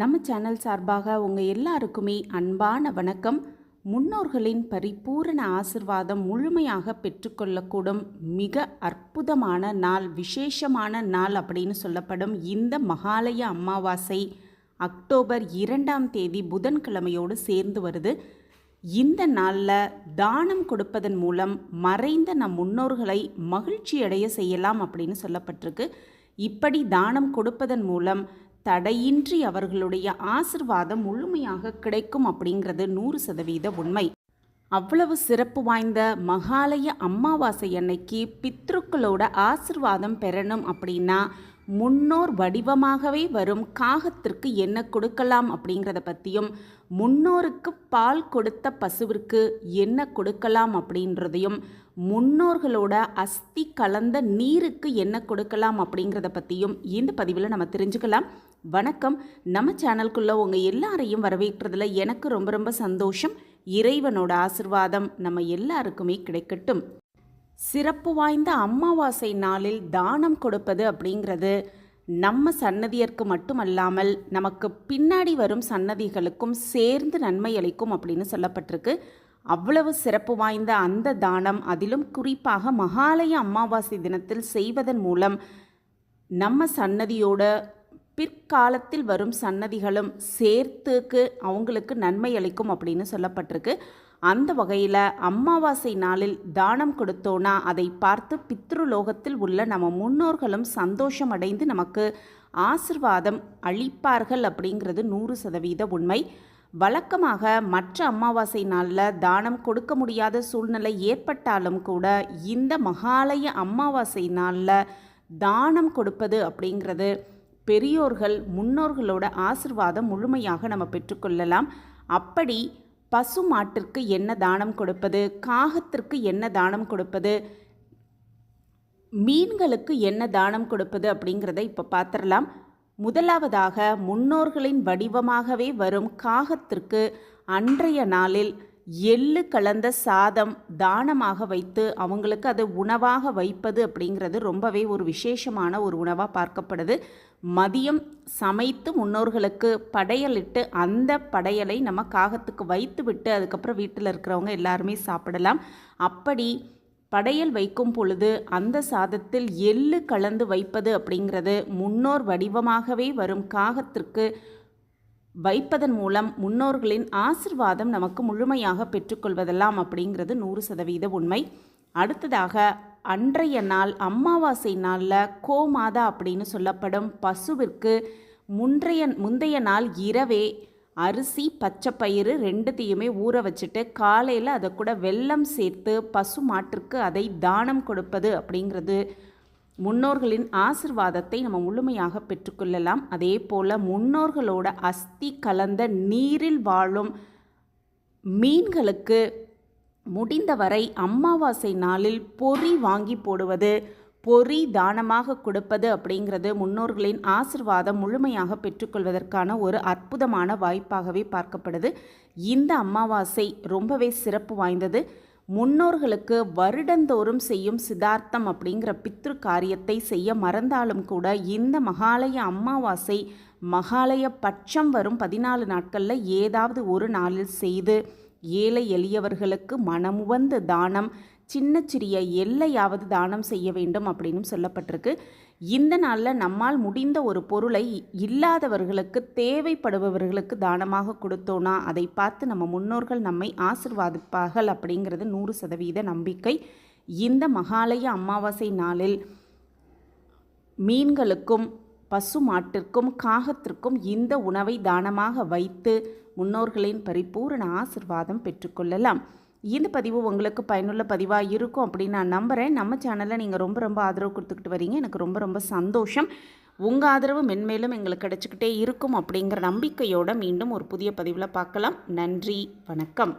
நம்ம சேனல் சார்பாக உங்கள் எல்லாருக்குமே அன்பான வணக்கம். முன்னோர்களின் பரிபூரண ஆசிர்வாதம் முழுமையாக பெற்றுக்கொள்ளக்கூடும் மிக அற்புதமான நாள் விசேஷமான நாள் அப்படின்னு சொல்லப்படும் இந்த மகாலய அமாவாசை அக்டோபர் இரண்டாம் தேதி புதன்கிழமையோடு சேர்ந்து வருது. இந்த நாளில் தானம் கொடுப்பதன் மூலம் மறைந்த நம் முன்னோர்களை மகிழ்ச்சி அடைய செய்யலாம் அப்படின்னு சொல்லப்பட்டிருக்கு. இப்படி தானம் கொடுப்பதன் மூலம் தடையின்றி அவர்களுடைய ஆசிர்வாதம் முழுமையாக கிடைக்கும் அப்படிங்கிறது நூறு சதவீத உண்மை. அவ்வளவு சிறப்பு வாய்ந்த மகாலய அமாவாசை அன்னைக்கு பித்ருக்களோட ஆசிர்வாதம் பெறணும் அப்படின்னா முன்னோர் வடிவமாகவே வரும் காகத்திற்கு என்ன கொடுக்கலாம் அப்படிங்கிறத பற்றியும் முன்னோருக்கு பால் கொடுத்த பசுவிற்கு என்ன கொடுக்கலாம் அப்படின்றதையும் முன்னோர்களோட அஸ்தி கலந்த நீருக்கு என்ன கொடுக்கலாம் அப்படிங்கிறத பற்றியும் இந்த பதிவில் நம்ம தெரிஞ்சுக்கலாம். வணக்கம். நம்ம சேனல்குள்ளே உங்கள் எல்லாரையும் வரவேற்கிறதுல எனக்கு ரொம்ப ரொம்ப சந்தோஷம். இறைவனோட ஆசிர்வாதம் நம்ம எல்லாருக்குமே கிடைக்கட்டும். சிறப்பு வாய்ந்த அமாவாசை நாளில் தானம் கொடுப்பது அப்படிங்கிறது நம்ம சன்னதியருக்கு மட்டுமல்லாமல் நமக்கு பின்னாடி வரும் சன்னதிகளுக்கும் சேர்ந்து நன்மை அளிக்கும் அப்படின்னு சொல்லப்பட்டிருக்கு. அவ்வளவு சிறப்பு வாய்ந்த அந்த தானம் அதிலும் குறிப்பாக மகாலய அமாவாசை தினத்தில் செய்வதன் மூலம் நம்ம சன்னதியோட பிற்காலத்தில் வரும் சன்னதிகளும் சேர்த்துக்கு அவங்களுக்கு நன்மை அளிக்கும் அப்படின்னு சொல்லப்பட்டிருக்கு. அந்த வகையில் அமாவாசை நாளில் தானம் கொடுத்தோன்னா அதை பார்த்து பித்ருலோகத்தில் உள்ள நம்ம முன்னோர்களும் சந்தோஷம் அடைந்து நமக்கு ஆசிர்வாதம் அளிப்பார்கள் அப்படிங்கிறது நூறு சதவீத உண்மை. வழக்கமாக மற்ற அமாவாசை நாளில் தானம் கொடுக்க முடியாத சூழ்நிலை ஏற்பட்டாலும் கூட இந்த மகாலய அமாவாசை நாளில் தானம் கொடுப்பது அப்படிங்கிறது பெரியோர்கள் முன்னோர்களோட ஆசிர்வாதம் முழுமையாக நம்ம பெற்றுக்கொள்ளலாம். அப்படி பசு மாட்டிற்கு என்ன தானம் கொடுப்பது? காகத்திற்கு என்ன தானம் கொடுப்பது? மீன்களுக்கு என்ன தானம் கொடுப்பது அப்படிங்கிறத இப்போ பார்த்துடலாம் முதலாவதாக முன்னோர்களின் வடிவமாகவே வரும் காகத்திற்கு அன்றைய நாளில் எள்ளு கலந்த சாதம் தானமாக வைத்து அவங்களுக்கு அது உணவாக வைப்பது அப்படிங்கிறது ரொம்பவே ஒரு விசேஷமான ஒரு உணவாக பார்க்கப்படுது. மதியம் சமைத்து முன்னோர்களுக்கு படையலிட்டு அந்த படையலை நம்ம காகத்துக்கு வைத்து விட்டு அதுக்கப்புறம் வீட்டில் இருக்கிறவங்க எல்லாருமே சாப்பிடலாம். அப்படி படையல் வைக்கும் பொழுது அந்த சாதத்தில் எள்ளு கலந்து வைப்பது அப்படிங்கிறது முன்னோர் வடிவமாகவே வரும். காகத்திற்கு வைப்பதன் மூலம் முன்னோர்களின் ஆசிர்வாதம் நமக்கு முழுமையாக பெற்றுக்கொள்வதெல்லாம் அப்படிங்கிறது நூறு சதவீத உண்மை. அடுத்ததாக அன்றைய நாள் அமாவாசை நாளில் கோமாதா அப்படின்னு சொல்லப்படும் பசுவிற்கு முன்றைய முந்தைய நாள் இரவே அரிசி பச்சைப்பயிறு ரெண்டுத்தையுமே ஊற வச்சுட்டு காலையில் அதை கூட வெல்லம் சேர்த்து பசு மாட்டிற்கு அதை தானம் கொடுப்பது அப்படிங்கிறது முன்னோர்களின் ஆசிர்வாதத்தை நம்ம முழுமையாக பெற்றுக்கொள்ளலாம் அதே போல் முன்னோர்களோட அஸ்தி கலந்த நீரில் வாழும் மீன்களுக்கு முடிந்தவரை அமாவாசை நாளில் பொறி வாங்கி போடுவது பொறி தானமாக கொடுப்பது அப்படிங்கிறது முன்னோர்களின் ஆசிர்வாதம் முழுமையாக பெற்றுக்கொள்வதற்கான ஒரு அற்புதமான வாய்ப்பாகவே பார்க்கப்படுது. இந்த அமாவாசை ரொம்பவே சிறப்பு வாய்ந்தது. முன்னோர்களுக்கு வருடந்தோறும் செய்யும் சிதார்த்தம் அப்படிங்கிற பித்ரு காரியத்தை செய்ய மறந்தாலும் கூட இந்த மகாலய அமாவாசை மகாலய பட்சம் வரும் பதினாலு நாட்களில் ஏதாவது ஒரு நாளில் செய்து ஏழை எளியவர்களுக்கு மனமுவந்த தானம் சின்ன சிறிய எல்லையாவது தானம் செய்ய வேண்டும் அப்படின்னு சொல்லப்பட்டிருக்கு. இந்த நாளில் நம்மால் முடிந்த ஒரு பொருளை இல்லாதவர்களுக்கு தேவைப்படுபவர்களுக்கு தானமாக கொடுத்தோன்னா அதை பார்த்து நம்ம முன்னோர்கள் நம்மை ஆசிர்வாதிப்பார்கள் அப்படிங்கிறது நூறு சதவீத நம்பிக்கை. இந்த மகாலய அமாவாசை நாளில் மீன்களுக்கும் பசு மாட்டிற்கும் காகத்திற்கும் இந்த உணவை தானமாக வைத்து முன்னோர்களின் பரிபூரண ஆசிர்வாதம் பெற்றுக்கொள்ளலாம். இந்த பதிவு உங்களுக்கு பயனுள்ள பதிவாக இருக்கும் அப்படின்னு நான் நம்புகிறேன் நம்ம சேனலில் நீங்கள் ரொம்ப ரொம்ப ஆதரவு கொடுத்துக்கிட்டு வரீங்க. எனக்கு ரொம்ப ரொம்ப சந்தோஷம். உங்கள் ஆதரவு மென்மேலும் எங்களுக்கு கிடச்சிக்கிட்டே இருக்கும் அப்படிங்கிற நம்பிக்கையோடு மீண்டும் ஒரு புதிய பதிவில் பார்க்கலாம். நன்றி. வணக்கம்.